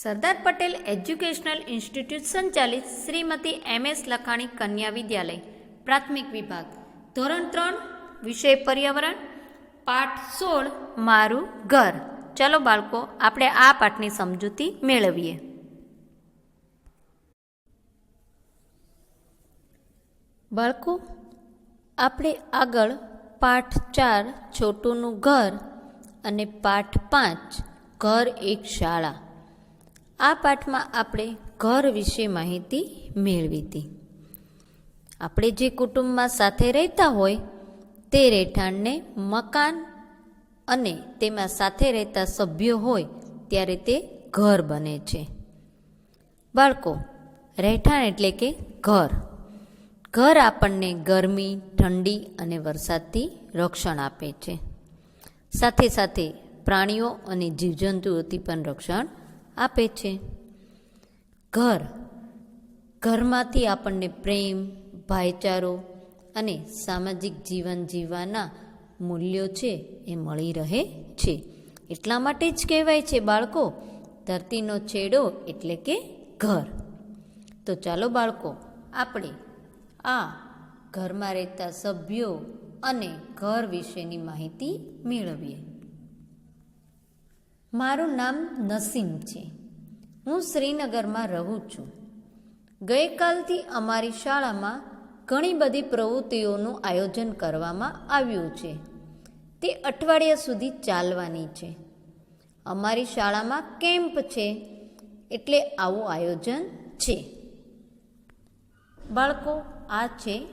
Sardar Patel educational institute સંચાલિત Shrimati M S લખાણી કન્યા વિદ્યાલય, પ્રાથમિક વિભાગ. ધોરણ ત્રણ, વિષય પર્યાવરણ, પાઠ સોળ, મારું ઘર. ચાલો બાળકો, આપણે આ પાઠની સમજૂતી મેળવીએ. બાળકો, આપણે આગળ પાઠ ચાર, છોટુનું ઘર અને પાઠ પાંચ, ઘર એક શાળા. આ પાઠમાં આપણે ઘર વિશે માહિતી મેળવી હતી આપણે જે કુટુંબમાં સાથે રહેતા હોય, તે રહેઠાણને મકાન અને તેમાં સાથે રહેતા સભ્યો હોય, ત્યારે તે ઘર બને છે. બાળકો, રહેઠાણ એટલે કે ઘર. ઘર આપણને ગરમી, ઠંડી અને વરસાદથી રક્ષણ આપે છે. સાથે સાથે પ્રાણીઓ અને જીવજંતુઓથી પણ રક્ષણ આપે છે. ઘર. ઘરમાંથી આપણને પ્રેમ, ભાઈચારો અને સામાજિક જીવન જીવવાના મૂલ્યો છે એ મળી રહે છે. એટલા માટે જ કહેવાય છે બાળકો, ધરતીનો છેડો એટલે કે ઘર. તો ચાલો બાળકો, આપણે આ ઘરમાં રહેતા સભ્યો અને ઘર વિશેની માહિતી મેળવીએ. મારું નામ નસીમ છે. હું શ્રીનગરમાં રહું છું. ગઈકાલથી અમારી શાળામાં ઘણી બધી પ્રવૃત્તિઓનું આયોજન કરવામાં આવ્યું છે. તે અઠવાડિયા સુધી ચાલવાની છે. અમારી શાળામાં કેમ્પ છે એટલે આવું આયોજન છે. બાળકો, આ છે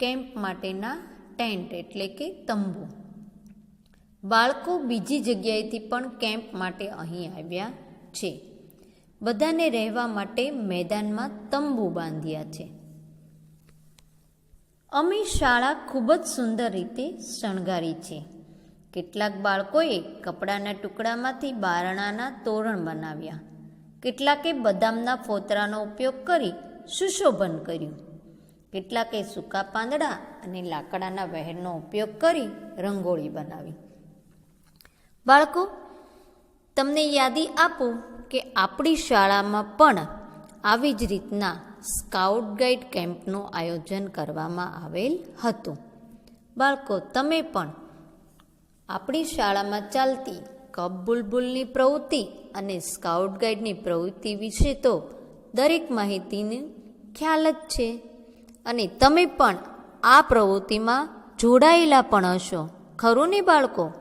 કેમ્પ માટેના ટેન્ટ એટલે કે તંબુ. બાળકો બીજી જગ્યાએથી પણ કેમ્પ માટે અહીં આવ્યા છે. બધાને રહેવા માટે મેદાનમાં તંબુ બાંધ્યા છે. અમે શાળા ખૂબ જ સુંદર રીતે શણગારી છે. કેટલાક બાળકોએ કપડાના ટુકડામાંથી બારણાના તોરણ બનાવ્યા. કેટલાકે બદામના ફોતરાનો ઉપયોગ કરી સુશોભન કર્યું. કેટલાકે સૂકા પાંદડા અને લાકડાના વહેરનો ઉપયોગ કરી રંગોળી બનાવી. બાળકો, તમને યાદી આપું કે આપણી શાળામાં પણ આવી જ રીતના સ્કાઉટ ગાઈડ કેમ્પનું આયોજન કરવામાં આવેલ હતું. બાળકો, તમે પણ આપણી શાળામાં ચાલતી કપ બુલબુલની પ્રવૃત્તિ અને સ્કાઉટ ગાઈડની પ્રવૃત્તિ વિશે તો દરેક માહિતીને ખ્યાલ જ છે. અને તમે પણ આ પ્રવૃત્તિમાં જોડાયેલા પણ હશો. ખરું ને બાળકો?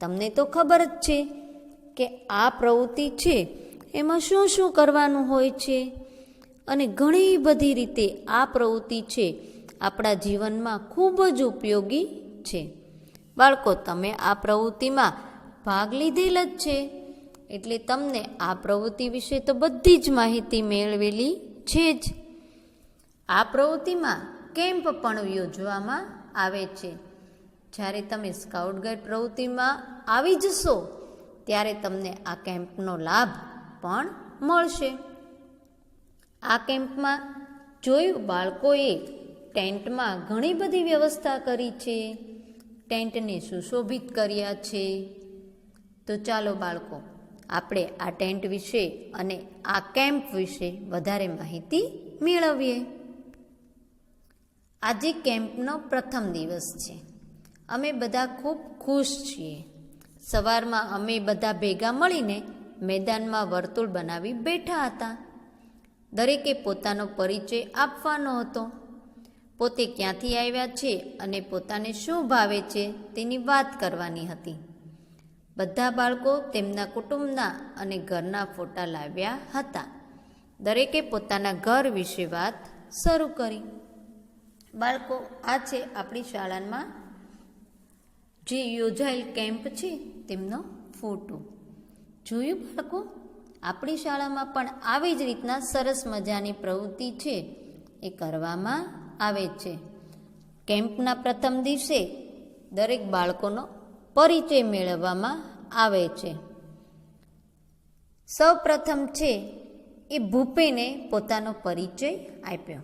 તમને તો ખબર જ છે કે આ પ્રવૃત્તિ છે એમાં શું શું કરવાનું હોય છે? અને ઘણી બધી રીતે આ પ્રવૃત્તિ છે આપણા જીવનમાં ખૂબ જ ઉપયોગી છે. બાળકો, તમે આ પ્રવૃત્તિમાં ભાગ લીધેલ જ છે. એટલે તમને આ પ્રવૃત્તિ વિશે તો બધી જ માહિતી મેળવેલી છે જ. આ પ્રવૃત્તિમાં કેમ્પ પણ યોજવામાં આવે છે. જ્યારે તમે સ્કાઉટ ગાઈડ પ્રવૃત્તિમાં આવી જશો, ત્યારે તમને આ કેમ્પનો લાભ પણ મળશે. આ કેમ્પમાં જોયું બાળકોએ ટેન્ટમાં ઘણી બધી વ્યવસ્થા કરી છે. ટેન્ટને સુશોભિત કર્યા છે. તો ચાલો બાળકો, આપણે આ ટેન્ટ વિશે અને આ કેમ્પ વિશે વધારે માહિતી મેળવીએ. આજે કેમ્પનો પ્રથમ દિવસ છે. અમે બધા ખૂબ ખુશ છીએ. સવારમાં અમે બધા ભેગા મળીને મેદાનમાં વર્તુળ બનાવી બેઠા હતા. દરેકે પોતાનો પરિચય આપવાનો હતો. પોતે ક્યાંથી આવ્યા છે અને પોતાને શું ભાવે છે તેની વાત કરવાની હતી. બધા બાળકો તેમના કુટુંબના અને ઘરના ફોટા લાવ્યા હતા. દરેકે પોતાના ઘર વિશે વાત શરૂ કરી. બાળકો, આ છે આપણી શાળામાં જે યોજાયેલ કેમ્પ છે તેમનો ફોટો. જોયું બાળકો? આપણી શાળામાં પણ આવી જ રીતના સરસ મજાની પ્રવૃત્તિ છે. એ કરવામાં આવે છે. કેમ્પના પ્રથમ દિવસે દરેક બાળકોનો પરિચય મેળવવામાં આવે છે. સૌ પ્રથમ છે એ ભૂપેને પોતાનો પરિચય આપ્યો.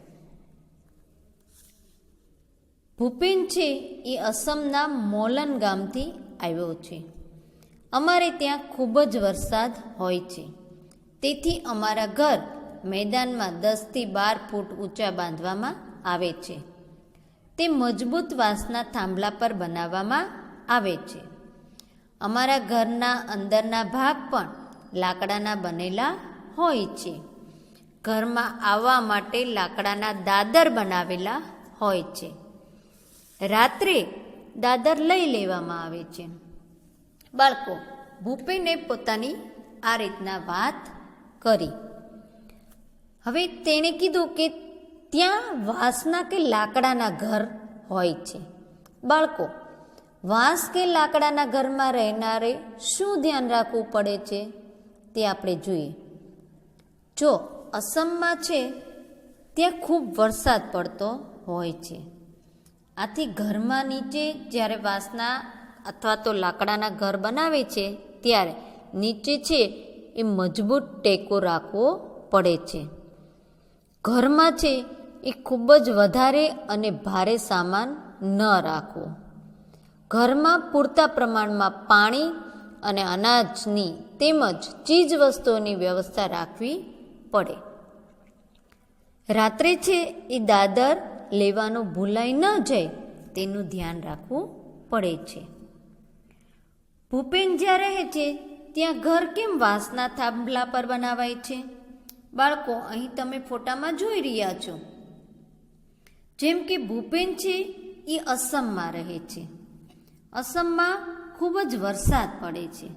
ભૂપેન છે એ અસમના મોલન ગામથી આવ્યો છે. અમારે ત્યાં ખૂબ જ વરસાદ હોય છે. તેથી અમારા ઘર મેદાનમાં દસથી બાર ફૂટ ઊંચા બાંધવામાં આવે છે. તે મજબૂત વાંસના થાંભલા પર બનાવવામાં આવે છે. અમારા ઘરના અંદરના ભાગ પણ લાકડાના બનેલા હોય છે. ઘરમાં આવવા માટે લાકડાના દાદર બનાવેલા હોય છે. રાત્રે દાદર લઈ લેવામાં આવે છે. બાળકો, ભૂપેને પોતાની આ રીતના વાત કરી. હવે તેણે કીધું કે ત્યાં વાંસના કે લાકડાના ઘર હોય છે. બાળકો, વાંસ કે લાકડાના ઘરમાં રહેનારે શું ધ્યાન રાખવું પડે છે તે આપણે જોઈએ. જો અસમમાં છે, ત્યાં ખૂબ વરસાદ પડતો હોય છે. આથી ઘરમાં નીચે જ્યારે વાંસના અથવા તો લાકડાના ઘર બનાવે છે, ત્યારે નીચે છે એ મજબૂત ટેકો રાખવો પડે છે. ઘરમાં છે એ ખૂબ જ વધારે અને ભારે સામાન ન રાખવો. ઘરમાં પૂરતા પ્રમાણમાં પાણી અને અનાજની તેમજ ચીજ વસ્તુઓની વ્યવસ્થા રાખવી પડે. રાત્રે છે એ દાદર લેવાનું ભૂલાઈ ન જાય તેનું ધ્યાન રાખવું પડે છે. ભૂપેન જ્યાં રહે છે, ત્યાં ઘર કેમ વાંસના થાંભલા પર બનાવાય છે? બાળકો, અહીં તમે ફોટામાં જોઈ રહ્યા છો. જેમ કે ભૂપેન છે, એ અસમમાં રહે છે. અસમમાં ખૂબ જ વરસાદ પડે છે.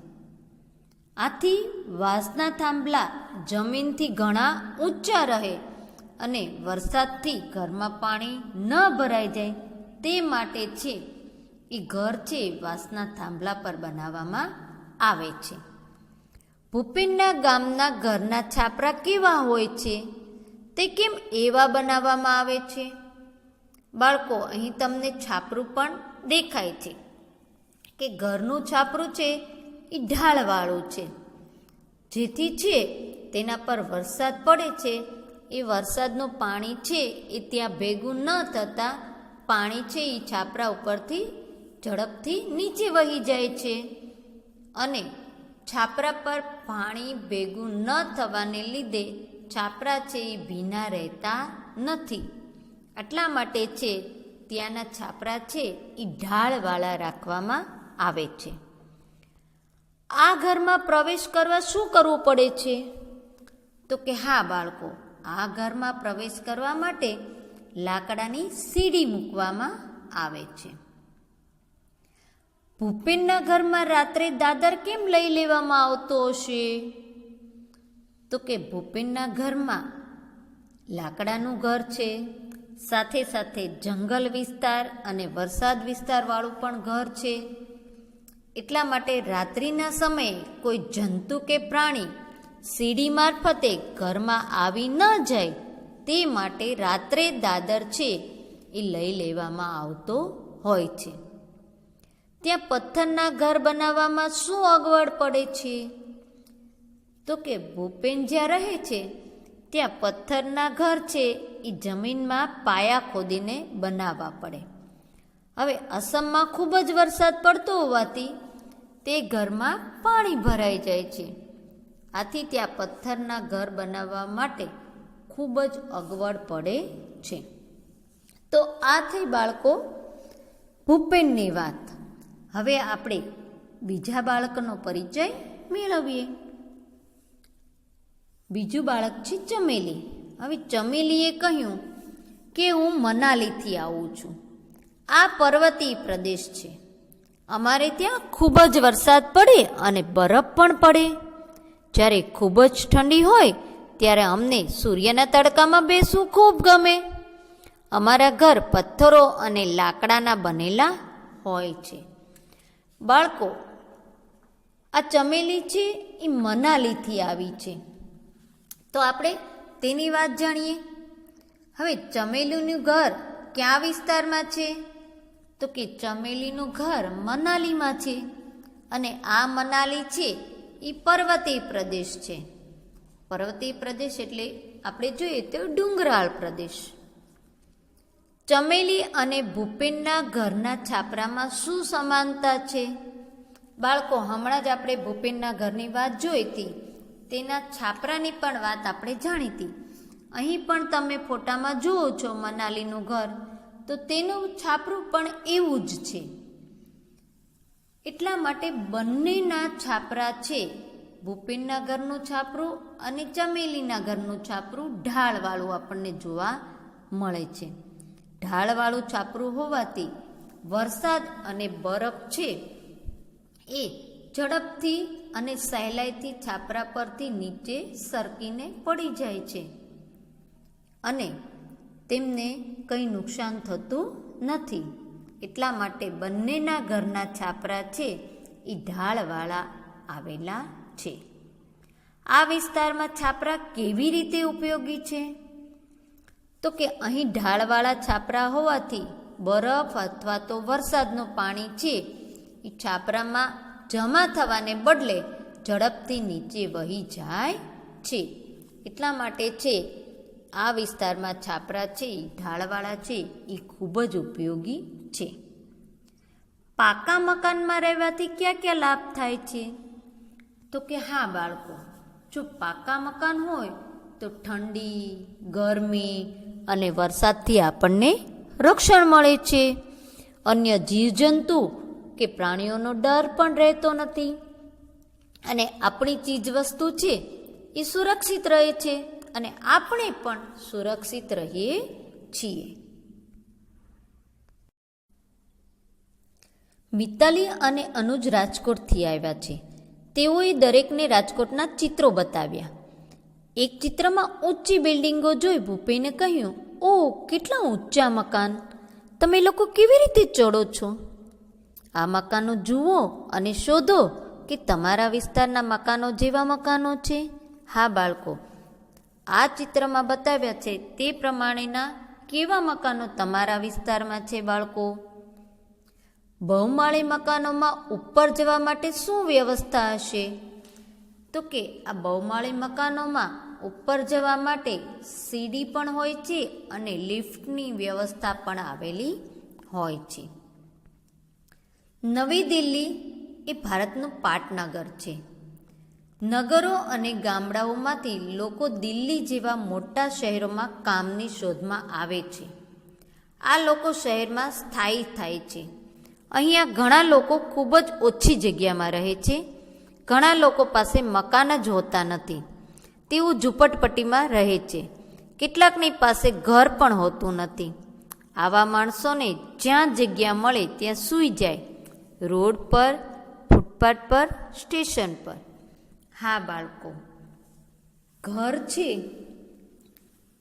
આથી વાંસના થાંભલા જમીનથી ઘણા ઊંચા રહે અને વરસાદથી ઘરમાં પાણી ન ભરાઈ જાય તે માટે છે એ ઘર છે વાંસના થાંભલા પર બનાવવામાં આવે છે. ભૂપિનના ગામના ઘરના છાપરા કેવા હોય છે? તે કેમ એવા બનાવવામાં આવે છે? બાળકો, અહીં તમને છાપરું પણ દેખાય છે કે ઘરનું છાપરું છે એ ઢાળવાળું છે. જેથી છે તેના પર વરસાદ પડે છે. એ વરસાદનું પાણી છે એ ત્યાં ભેગું ન થતાં પાણી છે એ છાપરા ઉપરથી ઝડપથી નીચે વહી જાય છે અને છાપરા પર પાણી ભેગું ન થવાને લીધે છાપરા છે એ ભીના રહેતા નથી. એટલા માટે છે ત્યાંના છાપરા છે એ ઢાળવાળા રાખવામાં આવે છે. આ ઘરમાં પ્રવેશ કરવા શું કરવું પડે છે? તો કે હા, બાળકો, આ ઘરમાં પ્રવેશ કરવા માટે લાકડાની સીડી મૂકવામાં આવે છે. ભૂપેનના ઘરમાં રાત્રે દાદર કેમ લઈ લેવામાં આવતો હશે? તો કે ભૂપેનના ઘરમાં લાકડાનું ઘર છે. સાથે સાથે જંગલ વિસ્તાર અને વરસાદ વિસ્તારવાળું પણ ઘર છે. એટલા માટે રાત્રિના સમયે કોઈ જંતુ કે પ્રાણી સીડી મારફતે ઘરમાં આવી ન જાય, તે માટે રાત્રે દાદર છે એ લઈ લેવામાં આવતો હોય છે. ત્યાં પથ્થરના ઘર બનાવવામાં શું અગવડ પડે છે? તો કે ભૂપેન જ્યાં રહે છે, ત્યાં પથ્થરના ઘર છે, એ જમીનમાં પાયા ખોદીને બનાવવા પડે. હવે અસમમાં ખૂબ જ વરસાદ પડતો હોવાથી તે ઘરમાં પાણી ભરાઈ જાય છે. આથી ત્યાં પથ્થરના ઘર બનાવવા માટે ખૂબ જ અગવડ પડે છે. તો આ થઈ બાળકો, ભૂપેનની વાત. હવે આપણે બીજા બાળકનો પરિચય મેળવીએ. બીજું બાળક છે ચમેલી. હવે ચમેલીએ કહ્યું કે હું મનાલીથી આવું છું. આ પર્વતીય પ્રદેશ છે. અમારે ત્યાં ખૂબ જ વરસાદ પડે અને બરફ પણ પડે. જ્યારે ખૂબ જ ઠંડી હોય, ત્યારે અમને સૂર્યના તડકામાં બેસવું ખૂબ ગમે. અમારા ઘર પથ્થરો અને લાકડાના બનેલા હોય છે. બાળકો, આ ચમેલી છે, એ મનાલીથી આવી છે. તો આપણે તેની વાત જાણીએ. હવે ચમેલીનું ઘર ક્યાં વિસ્તારમાં છે? તો કે ચમેલીનું ઘર મનાલીમાં છે અને આ મનાલી છે, એ પર્વતીય પ્રદેશ છે. પર્વતીય પ્રદેશ એટલે આપણે જોઈએ તો ડુંગરાળ પ્રદેશ. ચમેલી અને ભૂપેનના ઘરના છાપરામાં શું સમાનતા છે? બાળકો, હમણાં જ આપણે ભૂપેનના ઘરની વાત જોઈ હતી. તેના છાપરાની પણ વાત આપણે જાણીતી અહીં પણ તમે ફોટામાં જુઓ છો મનાલીનું ઘર. તો તેનું છાપરું પણ એવું જ છે. એટલા માટે બંનેના છાપરા છે. ભૂપેનના ઘરનું છાપરું અને ચમેલીના ઘરનું છાપરું ઢાળવાળું આપણને જોવા મળે છે. ઢાળવાળું છાપરું હોવાથી વરસાદ અને બરફ છે એ ઝડપથી અને સહેલાઈથી છાપરા પરથી નીચે સરકીને પડી જાય છે. અને તેમને કંઈ નુકસાન થતું નથી. એટલા માટે બંનેના ઘરના છાપરા છે એ ઢાળવાળા આવેલા છે. આ વિસ્તારમાં છાપરા કેવી રીતે ઉપયોગી છે? તો કે અહીં ઢાળવાળા છાપરા હોવાથી બરફ અથવા તો વરસાદનું પાણી છે. એ છાપરામાં જમા થવાને બદલે ઝડપથી નીચે વહી જાય છે. એટલા માટે છે, આ વિસ્તારમાં છાપરા છે ઢાળવાળા છે, એ ખૂબ જ ઉપયોગી છે. પાકા મકાનમાં રહેવાથી ક્યાં ક્યાં લાભ થાય છે? તો કે હા, બાળકો, જો પાકા મકાન હોય તો ઠંડી, ગરમી અને વરસાદથી આપણને રક્ષણ મળે છે. અન્ય જીવજંતુ કે પ્રાણીઓનો ડર પણ રહેતો નથી. અને આપણી ચીજવસ્તુ છે એ સુરક્ષિત રહે છે અને આપણે પણ સુરક્ષિત રહીએ છીએ. મિતાલી અને અનુજ રાજકોટથી આવ્યા છે. તેઓએ દરેકને રાજકોટના ચિત્રો બતાવ્યા. એક ચિત્રમાં ઊંચી બિલ્ડિંગો જોઈ ભૂપેને કહ્યું, ઓ, કેટલા ઊંચા મકાન. તમે લોકો કેવી રીતે ચડો છો? આ મકાનો જુઓ અને શોધો કે તમારા વિસ્તારના મકાનો જેવા મકાનો છે. હા, બાળકો. આ ચિત્રમાં બતાવ્યા છે તે પ્રમાણેના કેવા મકાનો તમારા વિસ્તારમાં છે, બાળકો? બહુમાળી મકાનોમાં ઉપર જવા માટે શું વ્યવસ્થા હશે? તો કે આ બહુમાળી મકાનોમાં ઉપર જવા માટે સીડી પણ હોય છે અને લિફ્ટની વ્યવસ્થા પણ આવેલી હોય છે. નવી દિલ્હી એ ભારતનું પાટનગર છે. નગરો અને ગામડાઓમાંથી લોકો દિલ્હી જેવા મોટા શહેરોમાં કામની શોધમાં આવે છે. આ લોકો શહેરમાં સ્થાયી થાય છે. અહીંયા ઘણા લોકો ખૂબ જ ઓછી જગ્યામાં રહે છે ઘણા લોકો પાસે મકાન જ હોતા નથી. તેઓ ઝૂંપટપટ્ટીમાં રહે છે. કેટલાકની પાસે ઘર પણ હોતું નથી. આવા માણસોને જ્યાં જગ્યા મળે ત્યાં સૂઈ જાય. રોડ પર, ફૂટપાથ પર, સ્ટેશન પર. હા, બાળકો, ઘર છે.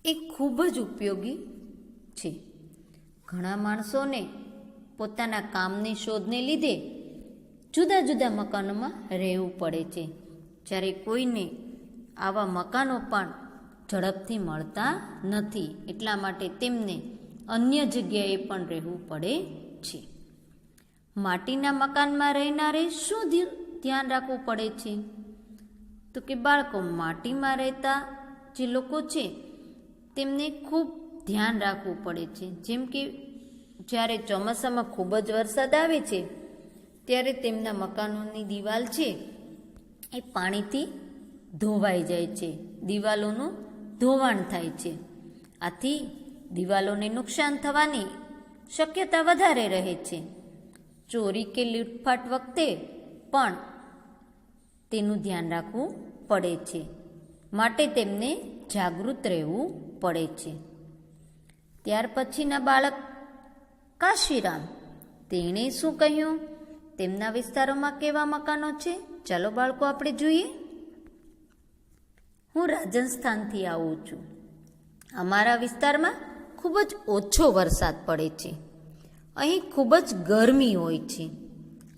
એ ખૂબ જ ઉપયોગી છે. ઘણા માણસોને પોતાના કામની શોધને લીધે જુદા જુદા મકાનોમાં રહેવું પડે છે. જ્યારે કોઈને આવા મકાનો પણ ઝડપથી મળતા નથી, એટલા માટે તેમને અન્ય જગ્યાએ પણ રહેવું પડે છે. માટીના મકાનમાં રહેનારે શું ધ્યાન રાખવું પડે છે? તો કે બાળકો, માટીમાં રહેતા જે લોકો છે, તેમને ખૂબ ધ્યાન રાખવું પડે છે. જેમ કે જ્યારે ચોમાસામાં ખૂબ જ વરસાદ આવે છે ત્યારે તેમના મકાનોની દિવાલ છે એ પાણીથી ધોવાઈ જાય છે. દિવાલોનું ધોવાણ થાય છે. આથી દિવાલોને નુકસાન થવાની શક્યતા વધારે રહે છે. ચોરી કે લૂંટફાટ વખતે પણ તેનું ધ્યાન રાખવું પડે છે. માટે તેમને જાગૃત રહેવું પડે છે. ત્યાર પછીના બાળક કાશીરામ. તેણે શું કહ્યું? તેમના વિસ્તારોમાં કેવા મકાનો છે? ચાલો બાળકો, આપણે જોઈએ. હું રાજસ્થાનથી આવું છું. અમારા વિસ્તારમાં ખૂબ જ ઓછો વરસાદ પડે છે. અહીં ખૂબ જ ગરમી હોય છે.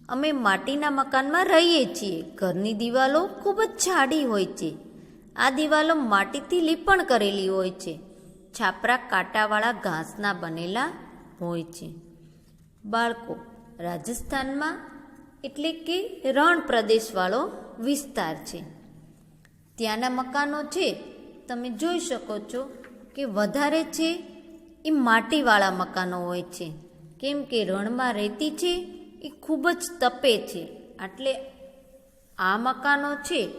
અમે માટીના મકાનમાં રહીએ છીએ. ઘરની દિવાલો ખૂબ જ જાડી હોય છે. આ દિવાલો માટીથી લીપણ કરેલી હોય છે. છાપરા કાંટાવાળા ઘાસના બનેલા હોય છે. બાળકો, રાજસ્થાનમાં એટલે કે રણ પ્રદેશવાળો વિસ્તાર છે. ત્યાંના મકાનો છે, તમે જોઈ શકો છો કે વધારે છે એ માટીવાળા મકાનો હોય છે. કેમ કે રણમાં રહેતી છે, એ ખૂબ જ તપે છે. એટલે આ મકાનો છે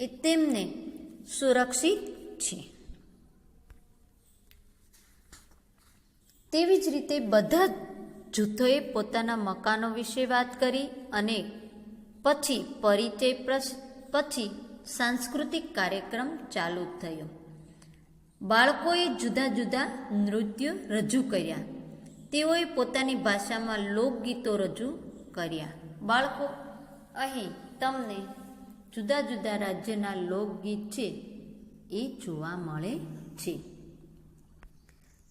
એ તેમને સુરક્ષિત છે. તેવી જ રીતે બધા જ જૂથોએ પોતાના મકાનો વિશે વાત કરી અને પછી પરિચય પછી સાંસ્કૃતિક કાર્યક્રમ ચાલુ થયો. બાળકોએ જુદા જુદા નૃત્યો રજૂ કર્યા. તેઓએ પોતાની ભાષામાં લોકગીતો રજૂ કર્યા. બાળકો, અહીં તમને જુદા જુદા રાજ્યના લોકગીત છે એ જોવા મળે છે.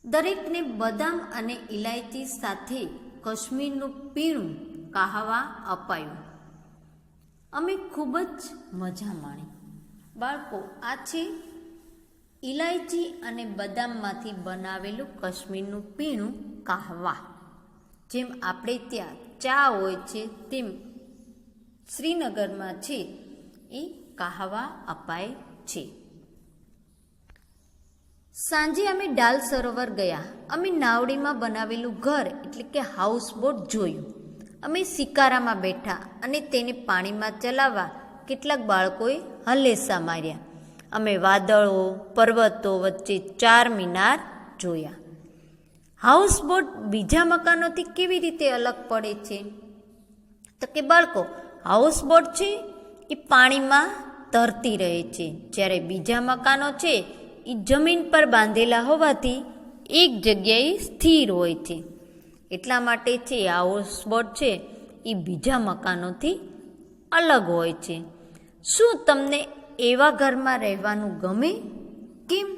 દરેકને બદામ અને ઇલાયચી સાથે કશ્મીરનું પીણું કાહવા અપાયું. અમે ખૂબ જ મજા માણી. બાળકો, આ છે ઇલાયચી અને બદામમાંથી બનાવેલું કશ્મીરનું પીણું કાહવા. જેમ આપણે ત્યાં ચા હોય છે, તેમ શ્રીનગરમાં છે, એ કાહવા અપાય છે. સાંજે અમે ડાલ સરોવર ગયા. અમે નાવડીમાં બનાવેલું ઘર, એટલે કે હાઉસબોટ જોયું. અમે શિકારામાં બેઠા અને તેને પાણીમાં ચલાવવા કેટલાક બાળકોએ હલેસા માર્યા. અમે વાદળો, પર્વતો વચ્ચે ચાર મિનાર જોયા. હાઉસબોટ બીજા મકાનોથી કેવી રીતે અલગ પડે છે? તો કે બાળકો હાઉસબોટ છે એ પાણીમાં તરતી રહે છે. જ્યારે બીજા મકાનો છે જમીન પર બાંધેલા હોવાથી એક જગ્યાએ સ્થિર હોય છે. એટલા માટે છે હાઉસબોટ છે એ બીજા મકાનોથી અલગ હોય છે. શું તમને એવા ઘરમાં રહેવાનું ગમે? કેમ?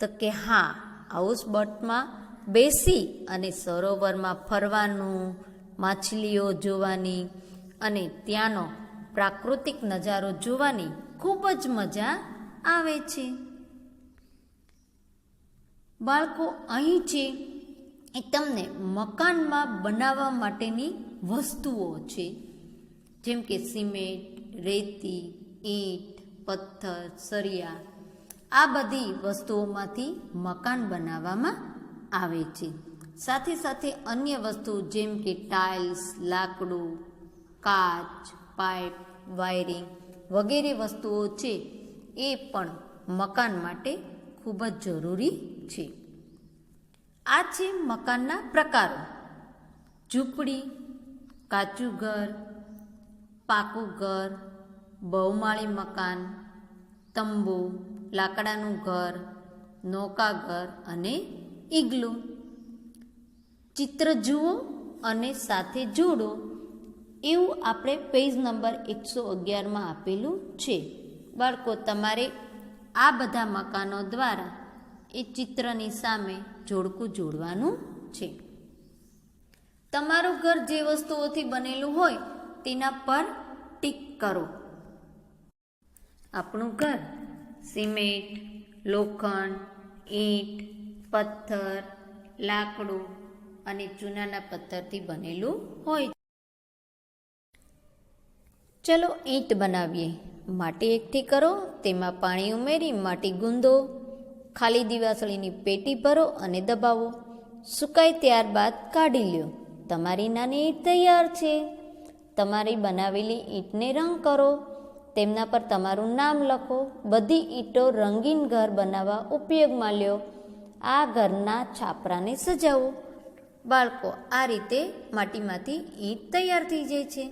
તો કે હા હાઉસબોટમાં બેસી અને સરોવરમાં ફરવાનું, માછલીઓ જોવાની અને ત્યાંનો પ્રાકૃતિક નજારો જોવાની ખૂબ જ મજા આવે છે. બાળકો અહીં છે એ તમને મકાનમાં બનાવવા માટેની વસ્તુઓ છે. જેમ કે સિમેન્ટ, રેતી, ઈંટ, પથ્થર સરિયા આ બધી વસ્તુઓમાંથી મકાન બનાવવામાં આવે છે. સાથે સાથે અન્ય વસ્તુ જેમ કે ટાઇલ્સ, લાકડું, કાચ, પાઇપ, વાયરિંગ વગેરે વસ્તુઓ છે એ પણ મકાન માટે ખૂબ જ જરૂરી છે. આ છે મકાનના પ્રકારો. ઝૂંપડી, કાચું ઘર, પાકું ઘર, બહુમાળી મકાન, તંબુ, લાકડાનું ઘર, નૌકા ઘર અને ઈગલું. ચિત્ર જુઓ અને સાથે જોડો. એવું આપણે પેજ નંબર એકસો અગિયારમાં આપેલું છે. બાળકો, તમારે આ બધા મકાનો દ્વારા એ ચિત્રની સામે જોડકું જોડવાનું છે. તમારું ઘર જે વસ્તુઓથી બનેલું હોય તેના પર ટીક કરો. આપણું ઘર સિમેન્ટ, લોખંડ, ઈંટ, પથ્થર, લાકડું અને ચૂનાના પથ્થરથી બનેલું હોય ચલો ઈંટ બનાવીએ. માટી એકઠી કરો, તેમાં પાણી ઉમેરી માટી ગુંદો, ખાલી દિવાસળીની પેટી ભરો અને દબાવો. સુકાય ત્યારબાદ કાઢી લ્યો. તમારી નાની ઈંટ તૈયાર છે. તમારી બનાવેલી ઈંટને રંગ કરો. તેમના પર તમારું નામ લખો. બધી ઈંટો રંગીન ઘર બનાવવા ઉપયોગમાં લ્યો. આ ઘરના છાપરાને સજાવો. બાળકો, આ રીતે માટીમાંથી ઈંટ તૈયાર થઈ જાય છે.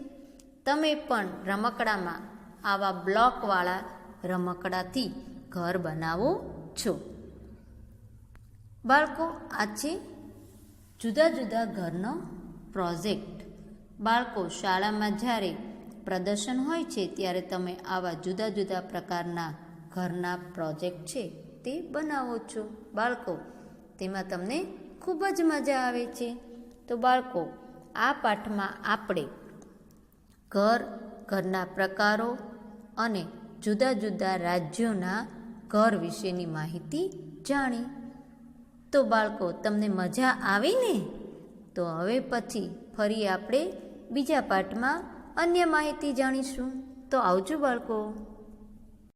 તમે પણ રમકડામાં આવા બ્લોકવાળા રમકડાથી ઘર બનાવો છો. બાળકો, આ છે જુદા જુદા ઘરનો પ્રોજેક્ટ. બાળકો, શાળામાં જ્યારે પ્રદર્શન હોય છે, ત્યારે તમે આવા જુદા જુદા પ્રકારના ઘરના પ્રોજેક્ટ છે, તે બનાવો છો. બાળકો, તેમાં તમને ખૂબ જ મજા આવે છે. તો બાળકો, આ પાઠમાં આપણે ઘર, ઘરના પ્રકારો અને જુદા જુદા રાજ્યોના ઘર વિશેની માહિતી જાણી. તો બાળકો, તમને મજા આવી ને તો હવે પછી ફરી આપણે બીજા પાઠમાં અન્ય માહિતી જાણીશું. તો આવજો બાળકો.